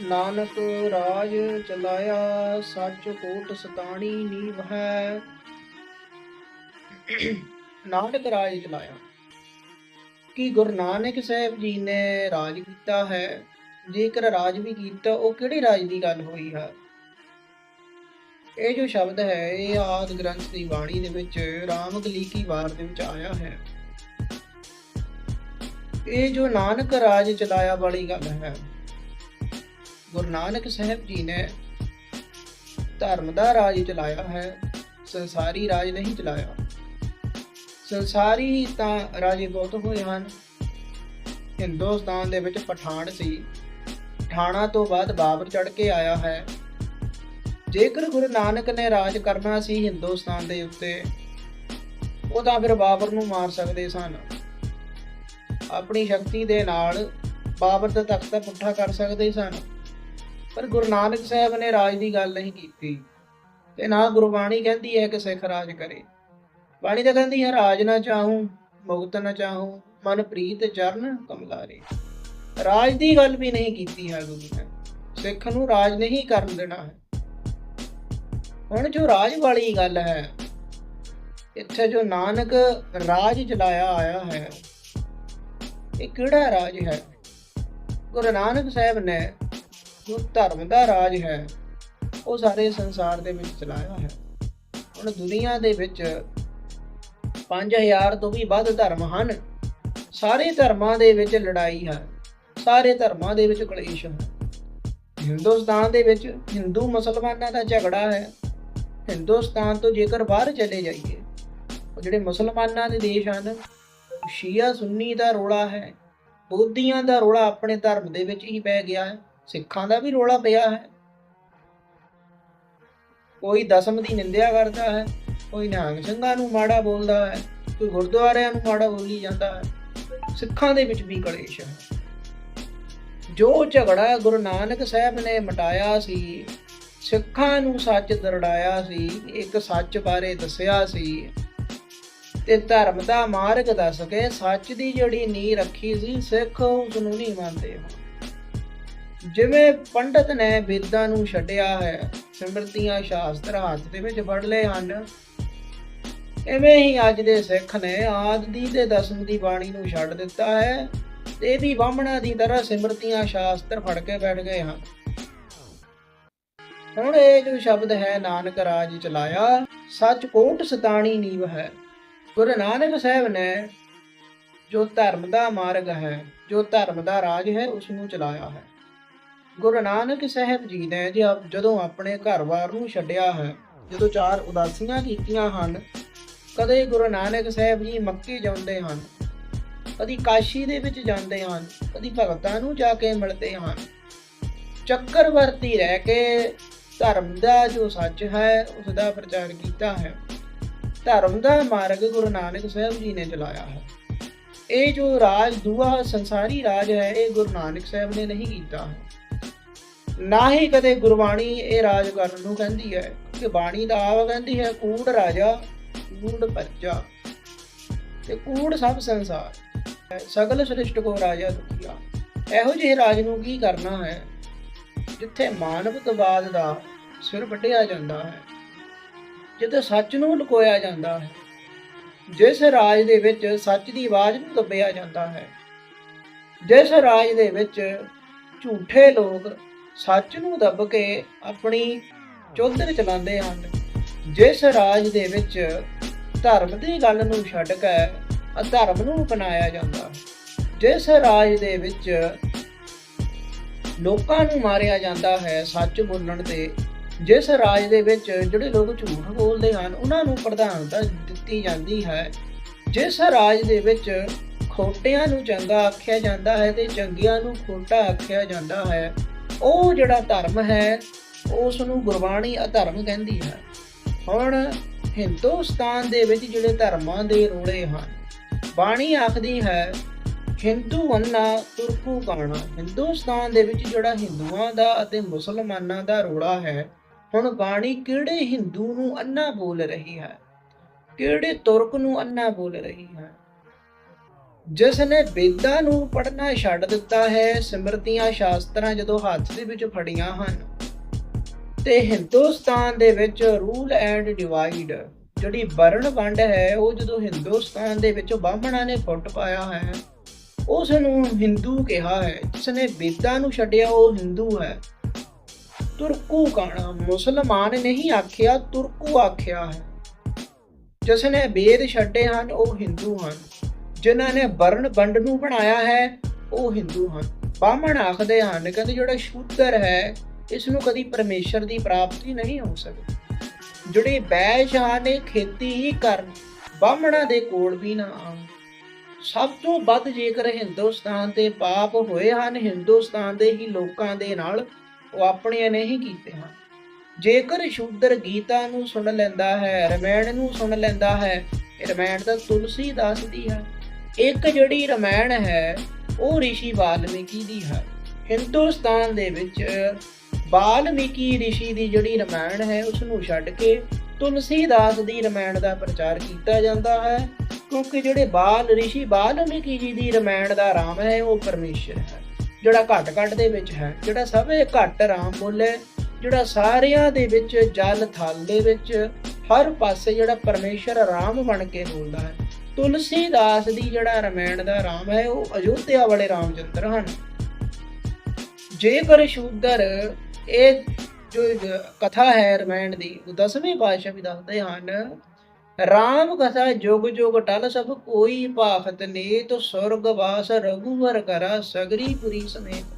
ਨਾਨਕ ਰਾਜ ਚਲਾਇਆ, ਸੱਚ ਕੋਟ ਸਤਾਣੀ ਨੀਵ ਹੈ। ਨਾਨਕ ਰਾਜ ਚਲਾਇਆ। ਕਿ ਗੁਰੂ ਨਾਨਕ ਸਾਹਿਬ ਜੀ ਨੇ ਰਾਜ ਕੀਤਾ ਹੈ? ਜੇਕਰ ਰਾਜ ਵੀ ਕੀਤਾ, ਉਹ ਕਿਹੜੇ ਰਾਜ ਦੀ ਗੱਲ ਹੋਈ ਹੈ? ਇਹ ਜੋ ਸ਼ਬਦ ਹੈ, ਇਹ ਆਦ ਗ੍ਰੰਥ ਦੀ ਬਾਣੀ ਦੇ ਵਿੱਚ ਰਾਮਗਲੀ ਕੀ ਵਾਰ ਦੇ ਵਿੱਚ ਆਇਆ ਹੈ। ਇਹ ਜੋ ਨਾਨਕ ਰਾਜ ਚਲਾਇਆ ਵਾਲੀ ਗੱਲ ਹੈ ਗੁਰੂ ਨਾਨਕ ਸਾਹਿਬ ਜੀ ਨੇ ਧਰਮ ਦਾ ਰਾਜ ਚਲਾਇਆ ਹੈ, ਸੰਸਾਰੀ ਰਾਜ ਨਹੀਂ ਚਲਾਇਆ। ਸੰਸਾਰੀ ਤਾਂ ਰਾਜੇ ਬਹੁਤ ਹੋਏ ਹਨ। ਹਿੰਦੁਸਤਾਨ ਦੇ ਵਿੱਚ ਪਠਾਨ ਸੀ। ਪਠਾਣਾ ਤੋਂ ਬਾਅਦ ਬਾਬਰ ਚੜ ਕੇ ਆਇਆ ਹੈ। ਜੇਕਰ ਗੁਰੂ ਨਾਨਕ ਨੇ ਰਾਜ ਕਰਨਾ ਸੀ ਹਿੰਦੁਸਤਾਨ ਦੇ ਉੱਤੇ, ਉਹ ਤਾਂ ਫਿਰ ਬਾਬਰ ਨੂੰ ਮਾਰ ਸਕਦੇ ਸਨ। ਆਪਣੀ ਸ਼ਕਤੀ ਦੇ ਨਾਲ ਬਾਬਰ ਦਾ ਤਖਤ ਪੁੱਠਾ ਕਰ ਸਕਦੇ ਸਨ। ਪਰ ਗੁਰੂ ਨਾਨਕ ਸਾਹਿਬ ਨੇ ਰਾਜ ਦੀ ਗੱਲ ਨਹੀਂ ਕੀਤੀ। ਤੇ ਨਾ ਗੁਰਬਾਣੀ ਕਹਿੰਦੀ ਹੈ ਕਿ ਸਿੱਖ ਰਾਜ ਕਰੇ। ਬਾਣੀ ਤਾਂ ਕਹਿੰਦੀ ਹੈ, ਰਾਜ ਨਾ ਚਾਹੂੰ, ਮੁਕਤ ਨਾ ਚਾਹੂੰ, ਮਨ ਪ੍ਰੀਤ ਚਰਨ ਕਮਲਾਰੇ। ਰਾਜ ਦੀ ਗੱਲ ਵੀ ਨਹੀਂ ਕੀਤੀ ਹੈ ਗੁਰੂ ਨੇ। ਸਿੱਖ ਨੂੰ ਰਾਜ ਨਹੀਂ ਕਰਨ ਦੇਣਾ ਹੈ। ਹੁਣ ਜੋ ਰਾਜ ਵਾਲੀ ਗੱਲ ਹੈ, ਇੱਥੇ ਜੋ ਨਾਨਕ ਰਾਜ ਚਲਾਇਆ ਆਇਆ ਹੈ, ਇਹ ਕਿਹੜਾ ਰਾਜ ਹੈ? ਗੁਰੂ ਨਾਨਕ ਸਾਹਿਬ ਨੇ ਜੋ ਧਰਮ ਦਾ ਰਾਜ ਹੈ, ਉਹ ਸਾਰੇ ਸੰਸਾਰ ਦੇ ਵਿੱਚ ਚਲਾਇਆ ਹੈ। ਹੁਣ ਦੁਨੀਆ ਦੇ ਵਿੱਚ 5000 ਤੋਂ ਵੀ ਵੱਧ ਧਰਮ ਹਨ। ਸਾਰੇ ਧਰਮਾਂ ਦੇ ਵਿੱਚ ਲੜਾਈ ਹੈ। ਸਾਰੇ ਧਰਮਾਂ ਦੇ ਵਿੱਚ ਕਲੇਸ਼ ਹੈ। ਹਿੰਦੁਸਤਾਨ ਦੇ ਵਿੱਚ ਹਿੰਦੂ ਮੁਸਲਮਾਨਾਂ ਦਾ ਝਗੜਾ ਹੈ। ਹਿੰਦੁਸਤਾਨ ਤੋਂ ਜੇਕਰ ਬਾਹਰ ਚਲੇ ਜਾਈਏ, ਉਹ ਜਿਹੜੇ ਮੁਸਲਮਾਨਾਂ ਦੇ ਦੇਸ਼ ਹਨ ਸ਼ੀਆ ਸੁੰਨੀ ਦਾ ਰੋਲਾ ਹੈ। ਬੋਧੀਆਂ ਦਾ ਰੋਲਾ ਆਪਣੇ ਧਰਮ ਦੇ ਵਿੱਚ ਹੀ ਪੈ ਗਿਆ ਹੈ। ਸਿੱਖਾਂ ਦਾ ਵੀ ਰੋਲਾ ਪਿਆ ਹੈ। ਕੋਈ ਦਸਮ ਦੀ ਨਿੰਦਿਆ ਕਰਦਾ ਹੈ, ਕੋਈ ਨਿਹੰਗ ਸਿੰਘਾਂ ਨੂੰ ਮਾੜਾ ਬੋਲਦਾ ਹੈ, ਕੋਈ ਗੁਰਦੁਆਰਿਆਂ ਨੂੰ ਮਾੜਾ ਬੋਲੀ ਜਾਂਦਾ ਹੈ। ਸਿੱਖਾਂ ਦੇ ਵਿੱਚ ਵੀ ਕਲੇਸ਼ ਹੈ। ਜੋ ਝਗੜਾ ਗੁਰੂ ਨਾਨਕ ਸਾਹਿਬ ਨੇ ਮਟਾਇਆ ਸੀ, ਸਿੱਖਾਂ ਨੂੰ ਸੱਚ ਦਰੜਾਇਆ ਸੀ, ਇੱਕ ਸੱਚ ਬਾਰੇ ਦੱਸਿਆ ਸੀ, ਤੇ ਧਰਮ ਦਾ ਮਾਰਗ ਦੱਸ ਕੇ ਸੱਚ ਦੀ ਜਿਹੜੀ ਨੀਂਹ ਰੱਖੀ ਸੀ, ਸਿੱਖ ਉਸ ਨੂੰ ਨਹੀਂ ਮੰਨਦੇ। ਜਿਵੇਂ ਪੰਡਤ ਨੇ ਵੇਦਾਂ ਨੂੰ ਛੱਡਿਆ ਹੈ, ਸਿਮਰਤੀਆਂ, ਸ਼ਾਸਤਰ ਹੱਥ ਦੇ ਵਿੱਚ ਵੜ ਲਏ ਹਨ। ਐਵੇਂ ਹੀ ਅੱਜ ਦੇ ਸਿੱਖ ਨੇ ਆਦਿ ਤੇ ਦਸਮ ਦੀ ਬਾਣੀ ਨੂੰ ਛੱਡ ਦਿੱਤਾ ਹੈ, ਤੇ ਇਹ ਵੀ ਬਾਹਮਣਾ ਦੀ ਤਰ੍ਹਾਂ ਸਿਮਰਤੀਆਂ, ਸ਼ਾਸਤਰ ਫੜ ਕੇ ਬੈਠ ਗਏ ਹਨ। ਹੁਣ ਇਹ ਜੋ ਸ਼ਬਦ ਹੈ, ਨਾਨਕ ਰਾਜ ਚਲਾਇਆ, ਸੱਚ ਕੋਟ ਸਤਾਣੀ ਨੀਵ ਹੈ। ਗੁਰੂ ਨਾਨਕ ਸਾਹਿਬ ਨੇ ਜੋ ਧਰਮ ਦਾ ਮਾਰਗ ਹੈ, ਜੋ ਧਰਮ ਦਾ ਰਾਜ ਹੈ ਉਸ ਨੂੰ ਚਲਾਇਆ ਹੈ। ਗੁਰੂ ਨਾਨਕ ਸਾਹਿਬ ਜੀ ਨੇ ਜੇ ਆਪ- ਜਦੋਂ ਆਪਣੇ ਘਰ-ਬਾਰ ਨੂੰ ਛੱਡਿਆ ਹੈ, ਜਦੋਂ ਚਾਰ ਉਦਾਸੀਆਂ ਕੀਤੀਆਂ ਹਨ, ਕਦੇ ਗੁਰੂ ਨਾਨਕ ਸਾਹਿਬ ਜੀ ਮੱਕੇ ਜਾਂਦੇ ਹਨ, ਕਦੀ ਕਾਸ਼ੀ ਦੇ ਵਿੱਚ ਜਾਂਦੇ ਹਨ, ਕਦੀ ਭਗਤਾਂ ਨੂੰ ਜਾ ਕੇ ਮਿਲਦੇ ਹਨ। ਚੱਕਰਵਰਤੀ ਰਹਿ ਕੇ ਧਰਮ ਦਾ ਜੋ ਸੱਚ ਹੈ ਉਸ ਦਾ ਪ੍ਰਚਾਰ ਕੀਤਾ ਹੈ। ਧਰਮ ਦਾ ਮਾਰਗ ਗੁਰੂ ਨਾਨਕ ਸਾਹਿਬ ਜੀ ਨੇ ਚਲਾਇਆ ਹੈ। ਇਹ ਜੋ ਰਾਜ, ਦੂਆ ਸੰਸਾਰੀ ਰਾਜ ਹੈ, ਇਹ ਗੁਰੂ ਨਾਨਕ ਸਾਹਿਬ ਨੇ ਨਹੀਂ ਕੀਤਾ ਹੈ। ਨਾ ਹੀ ਕਦੇ ਗੁਰਬਾਣੀ ਇਹ ਰਾਜ ਕਰਨ ਨੂੰ ਕਹਿੰਦੀ ਹੈ ਕਿ ਬਾਣੀ ਦਾ ਆਵਾ ਕਹਿੰਦੀ ਹੈ, ਕੂੜ ਰਾਜਾ, ਕੂੜ ਪਰਜਾ ਤੇ ਕੂੜ ਸਭ ਸੰਸਾਰ। ਸਗਲ ਸ੍ਰਿਸ਼ਟ ਕੋ ਰਾਜਾ ਦੁਖੀਆ। ਇਹੋ ਜਿਹੇ ਰਾਜ ਨੂੰ ਕੀ ਕਰਨਾ ਹੈ? ਜਿੱਥੇ ਮਾਨਵਤਵਾਦ ਦਾ ਸਿਰ ਵੱਢਿਆ ਜਾਂਦਾ ਹੈ, ਜਿੱਥੇ ਸੱਚ ਨੂੰ ਲੁਕੋਇਆ ਜਾਂਦਾ ਹੈ, ਜਿਸ ਰਾਜ ਦੇ ਵਿੱਚ ਸੱਚ ਦੀ ਆਵਾਜ਼ ਨੂੰ ਦੱਬਿਆ ਜਾਂਦਾ ਹੈ, ਜਿਸ ਰਾਜ ਦੇ ਵਿੱਚ ਝੂਠੇ ਲੋਕ ਸੱਚ ਨੂੰ ਦੱਬ ਕੇ ਆਪਣੀ ਚੌਧਰ ਚਲਾਉਂਦੇ ਹਨ। ਜਿਸ ਰਾਜ ਦੇ ਵਿੱਚ ਧਰਮ ਦੀ ਗੱਲ ਨੂੰ ਛੱਡ ਕੇ ਅਧਰਮ ਨੂੰ ਅਪਣਾਇਆ ਜਾਂਦਾ। ਹੈ ਜਿਸ ਰਾਜ ਦੇ ਵਿੱਚ ਲੋਕਾਂ ਨੂੰ ਮਾਰਿਆ ਜਾਂਦਾ ਹੈ, ਸੱਚ ਬੋਲਣ ਤੇ, ਜਿਸ ਰਾਜ ਦੇ ਵਿੱਚ ਜਿਹੜੇ ਲੋਕ ਝੂਠ ਬੋਲਦੇ ਹਨ, ਉਹਨਾਂ ਨੂੰ ਪ੍ਰਧਾਨਤਾ ਦਿੱਤੀ ਜਾਂਦੀ ਹੈ। ਜਿਸ ਰਾਜ ਦੇ ਵਿੱਚ ਖੋਟਿਆਂ ਨੂੰ ਚੰਗਾ ਆਖਿਆ ਜਾਂਦਾ ਹੈ ਤੇ ਚੰਗਿਆਂ ਨੂੰ ਖੋਟਾ ਆਖਿਆ ਜਾਂਦਾ ਹੈ ਉਹ ਜਿਹੜਾ ਧਰਮ ਹੈ, ਉਸ ਨੂੰ ਗੁਰਬਾਣੀ ਅਧਰਮ ਕਹਿੰਦੀ ਹੈ। ਹੁਣ ਹਿੰਦੁਸਤਾਨ ਦੇ ਵਿੱਚ ਜਿਹੜੇ ਧਰਮਾਂ ਦੇ ਰੋਲੇ ਹਨ, ਬਾਣੀ ਆਖਦੀ ਹੈ, ਹਿੰਦੂ ਅੰਨਾ ਤੁਰਕੂ ਕਾਣਾ। ਹਿੰਦੁਸਤਾਨ ਦੇ ਵਿੱਚ ਜਿਹੜਾ ਹਿੰਦੂਆਂ ਦਾ ਅਤੇ ਮੁਸਲਮਾਨਾਂ ਦਾ ਰੋਲਾ ਹੈ, ਹੁਣ ਬਾਣੀ ਕਿਹੜੇ ਹਿੰਦੂ ਨੂੰ ਅੰਨਾ ਬੋਲ ਰਹੀ ਹੈ? ਕਿਹੜੇ ਤੁਰਕ ਨੂੰ ਅੰਨਾ ਬੋਲ ਰਹੀ ਹੈ? ਜਿਸ ਨੇ ਵੇਦਾਂ ਨੂੰ ਪੜ੍ਹਨਾ ਛੱਡ ਦਿੱਤਾ ਹੈ, ਸਿਮਰਤੀਆਂ ਸ਼ਾਸਤਰਾਂ ਜਦੋਂ ਹੱਥ ਦੇ ਵਿੱਚ ਫੜੀਆਂ ਹਨ ਤੇ ਹਿੰਦੁਸਤਾਨ ਦੇ ਵਿੱਚ ਰੂਲ ਐਂਡ ਡਿਵਾਈਡ ਜਿਹੜੀ ਵਰਣ ਵੰਡ ਹੈ, ਉਹ ਜਦੋਂ ਹਿੰਦੁਸਤਾਨ ਦੇ ਵਿੱਚ ਬਾਹਮਣਾਂ ਨੇ ਫੁੱਟ ਪਾਇਆ ਹੈ ਉਸ ਨੂੰ ਹਿੰਦੂ ਕਿਹਾ ਹੈ ਜਿਸ ਨੇ ਵੇਦਾਂ ਨੂੰ ਛੱਡਿਆ ਉਹ ਹਿੰਦੂ ਹੈ। ਤੁਰਕੂ ਕਾਣਾ, ਮੁਸਲਮਾਨ ਨਹੀਂ ਆਖਿਆ, ਤੁਰਕੂ ਆਖਿਆ ਹੈ। ਜਿਸ ਨੇ ਵੇਦ ਛੱਡੇ ਹਨ, ਉਹ ਹਿੰਦੂ ਹਨ। ਜਿਨ੍ਹਾਂ ਨੇ ਵਰਣ ਵੰਡ ਨੂੰ ਬਣਾਇਆ ਹੈ, ਉਹ ਹਿੰਦੂ ਹਨ। ਬਾਹਮਣ ਆਖਦੇ ਹਨ ਕਹਿੰਦੇ ਜਿਹੜਾ ਸ਼ੂਦਰ ਹੈ ਇਸ ਨੂੰ ਕਦੀ ਪਰਮੇਸ਼ਰ ਦੀ ਪ੍ਰਾਪਤੀ ਨਹੀਂ ਹੋ ਸਕਦੀ। ਜਿਹੜੇ ਬੈਸ਼ ਹਨ ਇਹ ਖੇਤੀ ਹੀ ਕਰਨ, ਬਾਹਮਣਾਂ ਦੇ ਕੋਲ ਵੀ ਨਾ ਆਉਣ। ਸਭ ਤੋਂ ਵੱਧ ਜੇਕਰ ਹਿੰਦੁਸਤਾਨ ਦੇ ਪਾਪ ਹੋਏ ਹਨ, ਹਿੰਦੁਸਤਾਨ ਦੇ ਹੀ ਲੋਕਾਂ ਦੇ ਨਾਲ ਉਹ ਆਪਣੇ ਹੀ ਕੀਤੇ ਹਨ। ਜੇਕਰ ਸ਼ੂਦਰ ਗੀਤਾ ਨੂੰ ਸੁਣ ਲੈਂਦਾ ਹੈ, ਰਮਾਇਣ ਨੂੰ ਸੁਣ ਲੈਂਦਾ ਹੈ ਇਹ ਰਮਾਇਣ ਤਾਂ ਤੁਲਸੀ ਦਾਸ ਦੀ ਹੈ। ਇੱਕ ਜਿਹੜੀ ਰਮਾਇਣ ਹੈ, ਉਹ ਰਿਸ਼ੀ ਵਾਲਮੀਕੀ ਦੀ ਹੈ। ਹਿੰਦੁਸਤਾਨ ਦੇ ਵਿੱਚ ਵਾਲਮੀਕੀ ਰਿਸ਼ੀ ਦੀ ਜਿਹੜੀ ਰਮਾਇਣ ਹੈ ਉਸ ਨੂੰ ਛੱਡ ਕੇ ਤੁਲਸੀਦਾਸ ਦੀ ਰਮਾਇਣ ਦਾ ਪ੍ਰਚਾਰ ਕੀਤਾ ਜਾਂਦਾ ਹੈ। ਕਿਉਂਕਿ ਜਿਹੜੇ ਬਾਲ, ਰਿਸ਼ੀ ਵਾਲਮੀਕੀ ਜੀ ਦੀ ਰਮਾਇਣ ਦਾ ਰਾਮ ਹੈ, ਉਹ ਪਰਮੇਸ਼ਰ ਹੈ। ਜਿਹੜਾ ਘੱਟ ਘੱਟ ਦੇ ਵਿੱਚ ਹੈ, ਜਿਹੜਾ ਸਭੇ ਘੱਟ ਰਾਮ ਮੁੱਲ ਹੈ, ਜਿਹੜਾ ਸਾਰਿਆਂ ਦੇ ਵਿੱਚ ਜਲ ਥਲ ਦੇ ਵਿੱਚ ਹਰ ਪਾਸੇ ਜਿਹੜਾ ਪਰਮੇਸ਼ਰ ਰਾਮ ਬਣ ਕੇ ਬੋਲਦਾ ਹੈ ਤੁਲਸੀਦਾਸ ਦੀ ਜਿਹੜਾ ਰਮਾਇਣ ਦਾ ਰਾਮ ਹੈ, ਉਹ ਅਯੋਧਿਆ ਵਾਲੇ ਰਾਮਚੰਦਰ ਹਨ। ਜੇਕਰ ਸ਼ੂਦਰ ਇਹ ਜੋ ਕਥਾ ਹੈ ਰਮਾਇਣ ਦੀ, ਉਹ ਦਸਵੇਂ ਪਾਤਸ਼ਾਹ ਵੀ ਦੱਸਦੇ ਹਨ, ਰਾਮ ਕਥਾ ਜੁਗ ਜੁਗ ਟਲ ਸਭ ਕੋਈ ਭਾਖਤ ਨੇ ਤੋ ਸੁਰਗ ਵਾਸ ਰਘੁਵਰ ਕਰਾ ਸਗਰੀ ਪੁਰੀ ਸਮੇਤ।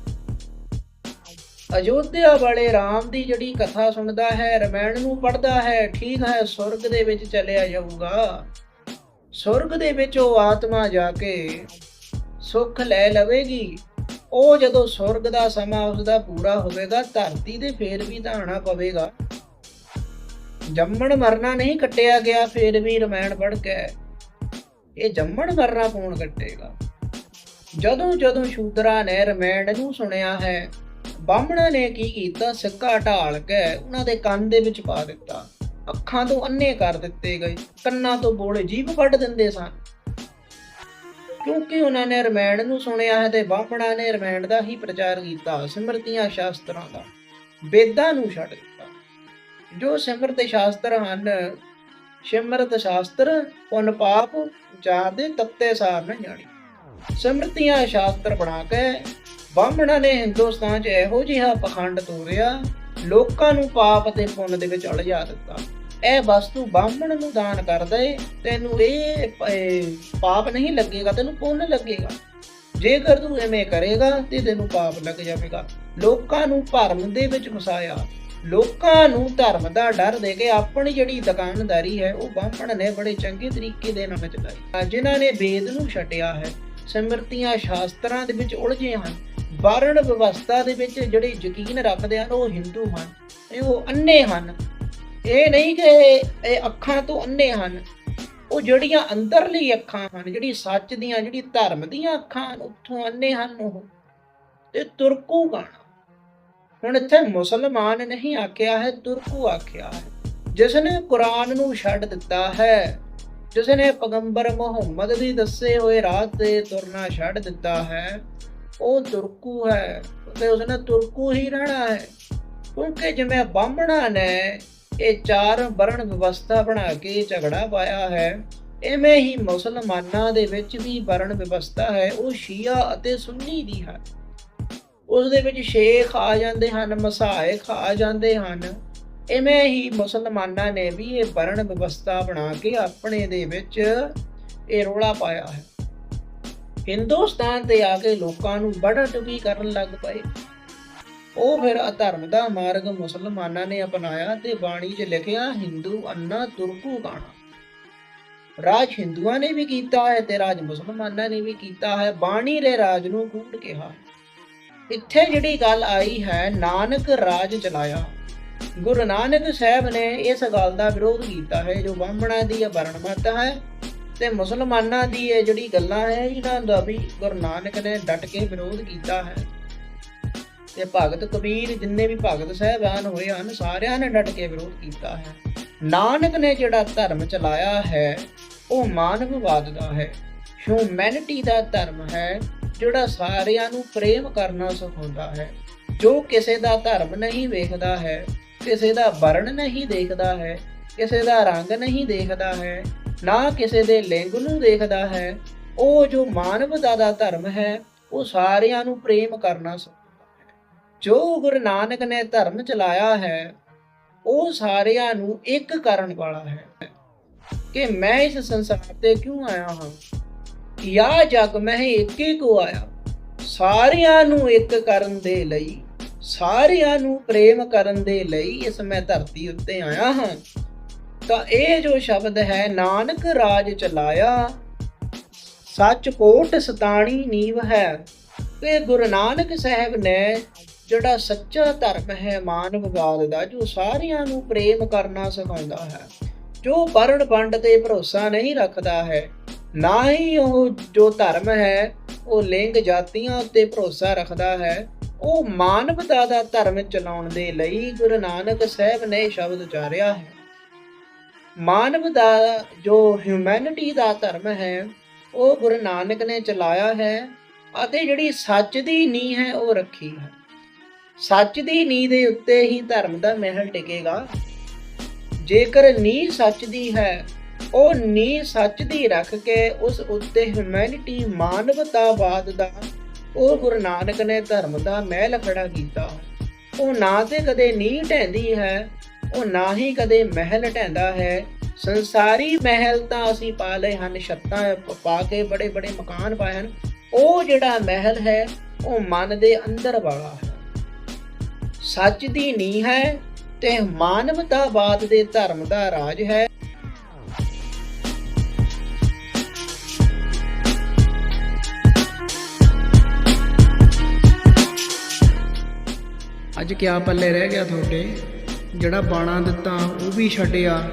ਅਯੋਧਿਆ ਵਾਲੇ ਰਾਮ ਦੀ ਜਿਹੜੀ ਕਥਾ ਸੁਣਦਾ ਹੈ, ਰਮਾਇਣ ਨੂੰ ਪੜਦਾ ਹੈ, ਠੀਕ ਹੈ, ਸੁਰਗ ਦੇ ਵਿੱਚ ਚਲਿਆ ਜਾਊਗਾ। ਸੁਰਗ ਦੇ ਵਿੱਚ ਉਹ ਆਤਮਾ ਜਾ ਕੇ ਸੁੱਖ ਲੈ ਲਵੇਗੀ। ਉਹ ਜਦੋਂ ਸੁਰਗ ਦਾ ਸਮਾਂ ਉਸ ਦਾ ਪੂਰਾ ਹੋਵੇਗਾ, ਧਰਤੀ ਦੇ ਫੇਰ ਵੀ ਧਾਣਾ ਪਵੇਗਾ। ਜੰਮਣ ਮਰਨਾ ਨਹੀਂ ਕੱਟਿਆ ਗਿਆ, ਫੇਰ ਵੀ ਰਮਾਇਣ ਪੜ ਕੇ ਇਹ ਜੰਮਣ ਮਰਨਾ ਕੌਣ ਕੱਟੇਗਾ? ਜਦੋਂ ਜਦੋਂ ਸ਼ੂਦਰਾ ਨੇ ਰਮਾਇਣ ਨੂੰ ਸੁਣਿਆ ਹੈ, ਬਾਹਮਣਾ ਨੇ ਕੀ ਕੀਤਾ? ਸਿੱਕਾ ਢਾਲ ਕੇ ਉਹਨਾਂ ਦੇ ਕੰਨ ਦੇ ਵਿੱਚ ਪਾ ਦਿੱਤਾ। ਅੱਖਾਂ ਤੋਂ ਅੰਨੇ ਕਰ ਦਿੱਤੇ ਗਏ, ਕੰਨਾਂ ਤੋਂ ਬੋਲੇ ਜੀਭ ਕੱਢ ਦਿੰਦੇ ਸਨ। ਕਿਉਂਕਿ ਉਹਨਾਂ ਨੇ ਰਮਾਇਣ ਨੂੰ ਸੁਣਿਆ ਹੈ ਤੇ ਬਾਹਮਣਾ ਨੇ ਰਮਾਇਣ ਦਾ ਹੀ ਪ੍ਰਚਾਰ ਕੀਤਾ, ਸਿਮਰਤੀਆਂ ਸ਼ਾਸਤਰਾਂ ਦਾ, ਵੇਦਾਂ ਨੂੰ ਛੱਡ ਦਿੱਤਾ। ਜੋ ਸਿਮਰਤ ਸ਼ਾਸਤਰ ਹਨ, ਸਿਮਰਤ ਸ਼ਾਸਤਰ ਪੁਨ ਪਾਪ ਜਾਦੇ ਤੱਤੇ ਸਾਰ ਨਾ ਜਾਣੀ। ਸਿਮਰਤੀਆਂ ਸ਼ਾਸਤਰ ਬਣਾ ਕੇ ਬਾਹਮਣਾ ਨੇ ਹਿੰਦੁਸਤਾਨ 'ਚ ਇਹੋ ਜਿਹਾ ਪਖੰਡ ਤੋਰਿਆ, ਲੋਕਾਂ ਨੂੰ ਪਾਪ ਤੇ ਪੁੰਨ ਦੇ ਵਿੱਚ ਅਲਝਾ ਦਿੱਤਾ। ਇਹ ਵਸਤੂ ਬਾਹਮਣ ਨੂੰ ਦਾਨ ਕਰ ਦੇ ਤੈਨੂੰ ਇਹ ਪਾਪ ਨਹੀਂ ਲੱਗੇਗਾ, ਤੈਨੂੰ ਪੁੰਨ ਲੱਗੇਗਾ। ਜੇਕਰ ਤੂੰ ਐਵੇਂ ਕਰੇਗਾ ਤੇ ਤੈਨੂੰ ਪਾਪ ਲੱਗ ਜਾਵੇਗਾ। ਲੋਕਾਂ ਨੂੰ ਭਰਮ ਦੇ ਵਿੱਚ ਫਸਾਇਆ। ਲੋਕਾਂ ਨੂੰ ਧਰਮ ਦਾ ਡਰ ਦੇ ਕੇ ਆਪਣੀ ਜਿਹੜੀ ਦੁਕਾਨਦਾਰੀ ਹੈ, ਉਹ ਬਾਹਮਣ ਨੇ ਬੜੇ ਚੰਗੇ ਤਰੀਕੇ ਦੇ ਨਾਲ ਚਲਾਈ। ਜਿਨ੍ਹਾਂ ਨੇ ਵੇਦ ਨੂੰ ਛੱਡਿਆ ਹੈ, ਸਮਰਤੀਆਂ ਸ਼ਾਸਤਰਾਂ ਦੇ ਵਿੱਚ ਉਲਝੇ ਹਨ। ਵਰਣ ਵਿਵਸਥਾ ਦੇ ਵਿੱਚ ਜਿਹੜੇ ਯਕੀਨ ਰੱਖਦੇ ਹਨ, ਉਹ ਹਿੰਦੂ ਹਨ ਇਹ ਉਹ ਅੰਨੇ ਹਨ। ਇਹ ਨਹੀਂ ਕਿ ਇਹ ਅੱਖਾਂ ਤੋਂ ਅੰਨੇ ਹਨ। ਉਹ ਜਿਹੜੀਆਂ ਅੰਦਰਲੀ ਅੱਖਾਂ ਹਨ, ਜਿਹੜੀ ਸੱਚ ਦੀਆਂ, ਜਿਹੜੀ ਧਰਮ ਦੀਆਂ ਅੱਖਾਂ ਹਨ, ਉੱਥੋਂ ਅੰਨੇ ਹਨ ਉਹ। ਤੇ ਤੁਰਕੂ ਗਾਣਾ ਹੁਣ ਇੱਥੇ ਮੁਸਲਮਾਨ ਨਹੀਂ ਆਖਿਆ ਹੈ, ਤੁਰਕੂ ਆਖਿਆ ਹੈ। ਜਿਸ ਨੇ ਕੁਰਾਨ ਨੂੰ ਛੱਡ ਦਿੱਤਾ ਹੈ, ਜਿਸ ਨੇ ਪੈਗੰਬਰ ਮੁਹੰਮਦ ਦੀ ਦੱਸੇ ਹੋਏ ਰਾਹ ਤੇ ਤੁਰਨਾ ਛੱਡ ਦਿੱਤਾ ਹੈ, ਉਹ ਤੁਰਕੂ ਹੈ। ਤੇ ਉਸਨੇ ਤੁਰਕੂ ਹੀ ਰਹਿਣਾ ਹੈ। ਕਿਉਂਕਿ ਜਿਵੇਂ ਬਾਹਮਣਾ ਨੇ ਇਹ ਚਾਰ ਵਰਣ ਵਿਵਸਥਾ ਬਣਾ ਕੇ ਝਗੜਾ ਪਾਇਆ ਹੈ। ਐਵੇਂ ਹੀ ਮੁਸਲਮਾਨਾਂ ਦੇ ਵਿੱਚ ਵੀ ਵਰਣ ਵਿਵਸਥਾ ਹੈ, ਉਹ ਸ਼ੀਆ ਅਤੇ ਸੁੰਨੀ ਦੀ ਹੈ। ਉਸ ਦੇ ਵਿੱਚ ਸ਼ੇਖ ਆ ਜਾਂਦੇ ਹਨ, ਮਸਾਇਖ ਆ ਜਾਂਦੇ ਹਨ। ਐਵੇਂ ਹੀ ਮੁਸਲਮਾਨਾਂ ਨੇ ਵੀ ਇਹ ਵਰਣ ਵਿਵਸਥਾ ਬਣਾ ਕੇ ਆਪਣੇ ਦੇ ਵਿੱਚ ਇਹ ਰੋਲਾ ਪਾਇਆ ਹੈ। ਹਿੰਦੁਸਤਾਨ ਤੇ ਆ ਕੇ ਲੋਕਾਂ ਨੂੰ ਬੜਾ ਟੁਕੀ ਕਰਨ ਲੱਗ ਪਏ। ਉਹ ਫਿਰ ਅਧਰਮ ਦਾ ਮਾਰਗ ਮੁਸਲਮਾਨਾਂ ਨੇ ਅਪਣਾਇਆ ਤੇ ਬਾਣੀ 'ਚ ਲਿਖਿਆ, ਹਿੰਦੂ ਅੰਨਾ ਤੁਰਕੂ ਗਾਣਾ ਰਾਜ ਹਿੰਦੂਆਂ ਨੇ ਵੀ ਕੀਤਾ ਹੈ ਤੇ ਰਾਜ ਮੁਸਲਮਾਨਾਂ ਨੇ ਵੀ ਕੀਤਾ ਹੈ। ਬਾਣੀ ਦੇ ਰਾਜ ਨੂੰ ਕੂੜ ਕਿਹਾ ਇੱਥੇ ਜਿਹੜੀ ਗੱਲ ਆਈ ਹੈ, ਨਾਨਕ ਰਾਜ ਚਲਾਇਆ। ਗੁਰੂ ਨਾਨਕ ਸਾਹਿਬ ਨੇ ਇਸ ਗੱਲ ਦਾ ਵਿਰੋਧ ਕੀਤਾ ਹੈ, ਜੋ ਬਾਹਮਣਾਂ ਦੀ ਵਰਣ ਹੈ ਤੇ ਮੁਸਲਮਾਨਾਂ ਦੀ ਇਹ ਜਿਹੜੀ ਗੱਲਾਂ ਹੈ, ਇਹਨਾਂ ਦਾ ਵੀ ਗੁਰੂ ਨਾਨਕ ਨੇ ਡਟ ਕੇ ਵਿਰੋਧ ਕੀਤਾ ਹੈ। ਤੇ ਭਗਤ ਕਬੀਰ ਜਿੰਨੇ ਵੀ ਭਗਤ ਸਾਹਿਬਾਨ ਹੋਏ ਹਨ, ਸਾਰਿਆਂ ਨੇ ਡਟ ਕੇ ਵਿਰੋਧ ਕੀਤਾ ਹੈ। ਨਾਨਕ ਨੇ ਜਿਹੜਾ ਧਰਮ ਚਲਾਇਆ ਹੈ, ਉਹ ਮਾਨਵਵਾਦ ਦਾ ਹੈ। ਹਿਊਮੈਨਿਟੀ ਦਾ ਧਰਮ ਹੈ, ਜਿਹੜਾ ਸਾਰਿਆਂ ਨੂੰ ਪ੍ਰੇਮ ਕਰਨਾ ਸਿਖਾਉਂਦਾ ਹੈ। ਜੋ ਕਿਸੇ ਦਾ ਧਰਮ ਨਹੀਂ ਵੇਖਦਾ ਹੈ, ਕਿਸੇ ਦਾ ਵਰਣ ਨਹੀਂ ਦੇਖਦਾ ਹੈ, ਕਿਸੇ ਦਾ ਰੰਗ ਨਹੀਂ ਦੇਖਦਾ ਹੈ, ਨਾ ਕਿਸੇ ਦੇ ਲਿੰਗ ਨੂੰ ਦੇਖਦਾ ਹੈ, ਉਹ ਜੋ ਮਾਨਵਤਾ ਦਾ ਧਰਮ ਹੈ, ਉਹ ਸਾਰਿਆਂ ਨੂੰ ਪ੍ਰੇਮ ਕਰਨਾ ਸਿਖਾਉਂਦਾ ਜੋ ਗੁਰੂ ਨਾਨਕ ਨੇ ਧਰਮ ਚਲਾਇਆ ਹੈ, ਉਹ ਸਾਰਿਆਂ ਨੂੰ ਇੱਕ ਕਰਨ ਵਾਲਾ ਹੈ। ਕਿ ਮੈਂ ਇਸ ਸੰਸਾਰ ਤੇ ਕਿਉਂ ਆਇਆ ਹਾਂ? ਯਾ ਜਗ ਮੈਂ ਏਕੇ ਕੋ ਆਇਆ। ਸਾਰਿਆਂ ਨੂੰ ਇੱਕ ਕਰਨ ਦੇ ਲਈ, ਸਾਰਿਆਂ ਨੂੰ ਪ੍ਰੇਮ ਕਰਨ ਦੇ ਲਈ ਇਸ ਮੈਂ ਧਰਤੀ ਉੱਤੇ ਆਇਆ ਹਾਂ। ਤਾਂ ਇਹ ਜੋ ਸ਼ਬਦ ਹੈ, ਨਾਨਕ ਰਾਜ ਚਲਾਇਆ, ਸੱਚ ਕੋਟ ਸਤਾਣੀ ਨੀਵ ਹੈ। ਕਿ ਗੁਰੂ ਨਾਨਕ ਸਾਹਿਬ ਨੇ ਜਿਹੜਾ ਸੱਚਾ ਧਰਮ ਹੈ ਮਾਨਵਵਾਦ ਦਾ, ਜੋ ਸਾਰਿਆਂ ਨੂੰ ਪ੍ਰੇਮ ਕਰਨਾ ਸਿਖਾਉਂਦਾ ਹੈ, ਜੋ ਵਰਣ ਵੰਡ ਤੇ ਭਰੋਸਾ ਨਹੀਂ ਰੱਖਦਾ ਹੈ, ਨਾ ਹੀ ਉਹ ਜੋ ਧਰਮ ਹੈ, ਉਹ ਲਿੰਗ ਜਾਤੀਆਂ ਉੱਤੇ ਭਰੋਸਾ ਰੱਖਦਾ ਹੈ, ਉਹ ਮਾਨਵਤਾ ਦਾ ਧਰਮ ਚਲਾਉਣ ਦੇ ਲਈ ਗੁਰੂ ਨਾਨਕ ਸਾਹਿਬ ਨੇ ਸ਼ਬਦ ਉਚਾਰਿਆ ਹੈ। ਮਾਨਵ ਦਾ ਜੋ ਹਿਊਮੈਨਿਟੀ ਦਾ ਧਰਮ ਹੈ, ਉਹ ਗੁਰੂ ਨਾਨਕ ਨੇ ਚਲਾਇਆ ਹੈ ਅਤੇ ਜਿਹੜੀ ਸੱਚ ਦੀ ਨੀਂਹ ਹੈ, ਉਹ ਰੱਖੀ ਹੈ। ਸੱਚ ਦੀ ਨੀਂਹ ਦੇ ਉੱਤੇ ਹੀ ਧਰਮ ਦਾ ਮਹਿਲ ਟਿਕੇਗਾ। ਜੇਕਰ ਨੀਂਹ ਸੱਚ ਦੀ ਹੈ, ਉਹ ਨੀਂਹ ਸੱਚ ਦੀ ਰੱਖ ਕੇ ਉਸ ਉੱਤੇ ਹਿਊਮੈਨਿਟੀ ਮਾਨਵਤਾਵਾਦ ਦਾ, ਉਹ ਗੁਰੂ ਨਾਨਕ ਨੇ ਧਰਮ ਦਾ ਮਹਿਲ ਖੜਾ ਕੀਤਾ। ਉਹ ਨਾ ਤੇ ਕਦੇ ਨੀਂਹ ਢਹਿੰਦੀ ਹੈ, ਉਹ ਨਾ ਹੀ ਕਦੇ ਮਹਿਲ ਢਹਿੰਦਾ ਹੈ। ਸੰਸਾਰੀ ਮਹਿਲ ਤਾਂ ਅਸੀਂ ਪਾ ਲਏ ਹਨ, ਛੱਤਾਂ ਪ- ਪਾ ਕੇ ਬੜੇ ਬੜੇ ਮਕਾਨ ਪਾਏ ਹਨ। ਉਹ ਜਿਹੜਾ ਮਹਿਲ ਹੈ, ਉਹ ਮਨ ਦੇ ਅੰਦਰ ਵਾਲਾ ਹੈ। ਸੱਚ ਦੀ ਨੀਂਹ ਹੈ ਤੇ ਮਾਨਵਤਾਵਾਦ ਦੇ ਧਰਮ ਦਾ ਰਾਜ ਹੈ। ਅੱਜ ਕਿਆ ਪੱਲੇ ਰਹਿ ਗਿਆ ਤੁਹਾਡੇ? ਜਿਹੜਾ ਬਾਣਾ ਦਿੱਤਾ, ਉਹ ਵੀ ਛੱਡਿਆ।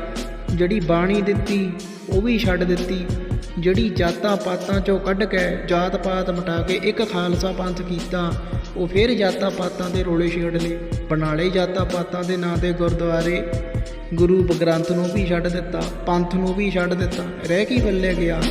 ਜਿਹੜੀ ਬਾਣੀ ਦਿੱਤੀ, ਉਹ ਵੀ ਛੱਡ ਦਿੱਤੀ। ਜਿਹੜੀ ਜਾਤਾਂ ਪਾਤਾਂ ਚੋਂ ਕੱਢ ਕੇ ਜਾਤ ਪਾਤ ਮਿਟਾ ਕੇ ਇੱਕ ਖਾਲਸਾ ਪੰਥ ਕੀਤਾ, ਉਹ ਫਿਰ ਜਾਤਾਂ ਪਾਤਾਂ ਦੇ ਰੋਲੇ ਛੇੜ ਲਏ। ਬਨਾਲੇ ਜਾਤਾਂ ਪਾਤਾਂ ਦੇ ਨਾਂ ਦੇ ਗੁਰਦੁਆਰੇ ਗੁਰੂ ਗ੍ਰੰਥ ਨੂੰ ਵੀ ਛੱਡ ਦਿੱਤਾ, ਪੰਥ ਨੂੰ ਵੀ ਛੱਡ ਦਿੱਤਾ। ਰਹਿ ਕੀ ਬੱਲੇ ਗਿਆ?